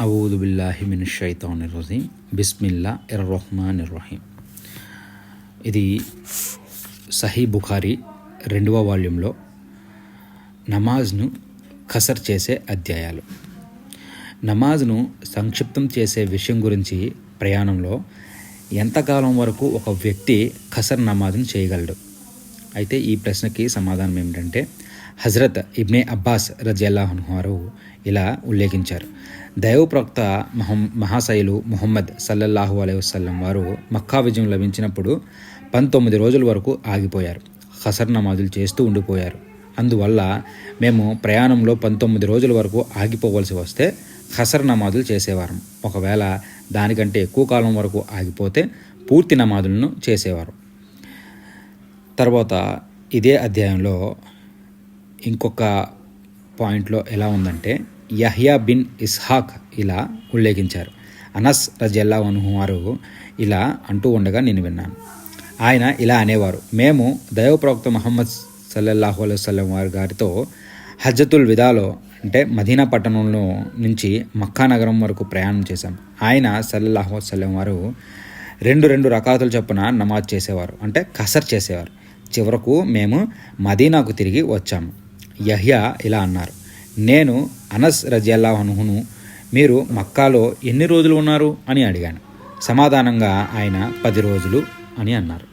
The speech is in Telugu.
అవుదు మిన్ షైతాన్ రజీం బిస్మిల్లా ఇర్రహమాన్ ఇర్రహీం ఇది సహీ బుఖారీ రెండవ వాల్యూంలో నమాజ్ను ఖసర్ చేసే అధ్యాయాలు. నమాజ్ను సంక్షిప్తం చేసే విషయం గురించి ప్రయాణంలో ఎంతకాలం వరకు ఒక వ్యక్తి ఖసర్ నమాజ్ను చేయగలడు? అయితే ఈ ప్రశ్నకి సమాధానం ఏమిటంటే హజరత్ ఇబ్నే అబ్బాస్ రజల్లాహన్ వారు ఇలా ఉల్లేఖించారు. దైవ ప్రవక్త మహం మహాశైలు ముహమ్మద్ సల్లల్లాహు అలైహి వారు మక్కా విజయం లభించినప్పుడు పంతొమ్మిది రోజుల వరకు ఆగిపోయారు. హసర్ నమాజులు చేస్తూ ఉండిపోయారు. అందువల్ల మేము ప్రయాణంలో పంతొమ్మిది రోజుల వరకు ఆగిపోవలసి వస్తే హసర్ నమాజులు చేసేవారం. ఒకవేళ దానికంటే ఎక్కువ కాలం వరకు ఆగిపోతే పూర్తి నమాజులను చేసేవారు. తర్వాత ఇదే అధ్యాయంలో ఇంకొక పాయింట్లో ఎలా ఉందంటే యహ్యా బిన్ ఇస్హాక్ ఇలా ఉల్లేఖించారు. అనస్ రజల్లా అనుహు వారు ఇలా అంటూ ఉండగా నేను విన్నాను. ఆయన ఇలా అనేవారు మేము దైవ ప్రవక్త మహమ్మద్ సల్లల్లాహు అలైవల్లం వారి గారితో హజ్జతుల్ విదాలో అంటే మదీనా పట్టణంలో నుంచి మక్కా నగరం వరకు ప్రయాణం చేశాం. ఆయన సల్లల్లాహు వసల్లం వారు రెండు రెండు రకాతులు చొప్పున నమాజ్ చేసేవారు అంటే కసర్ చేసేవారు. చివరకు మేము మదీనాకు తిరిగి వచ్చాము. యహ్యా ఇలా అన్నారు. నేను అనస్ రజియల్లా అనుహును మీరు మక్కాలో ఎన్ని రోజులు ఉన్నారు అని అడిగాను. సమాధానంగా ఆయన పది రోజులు అని అన్నారు.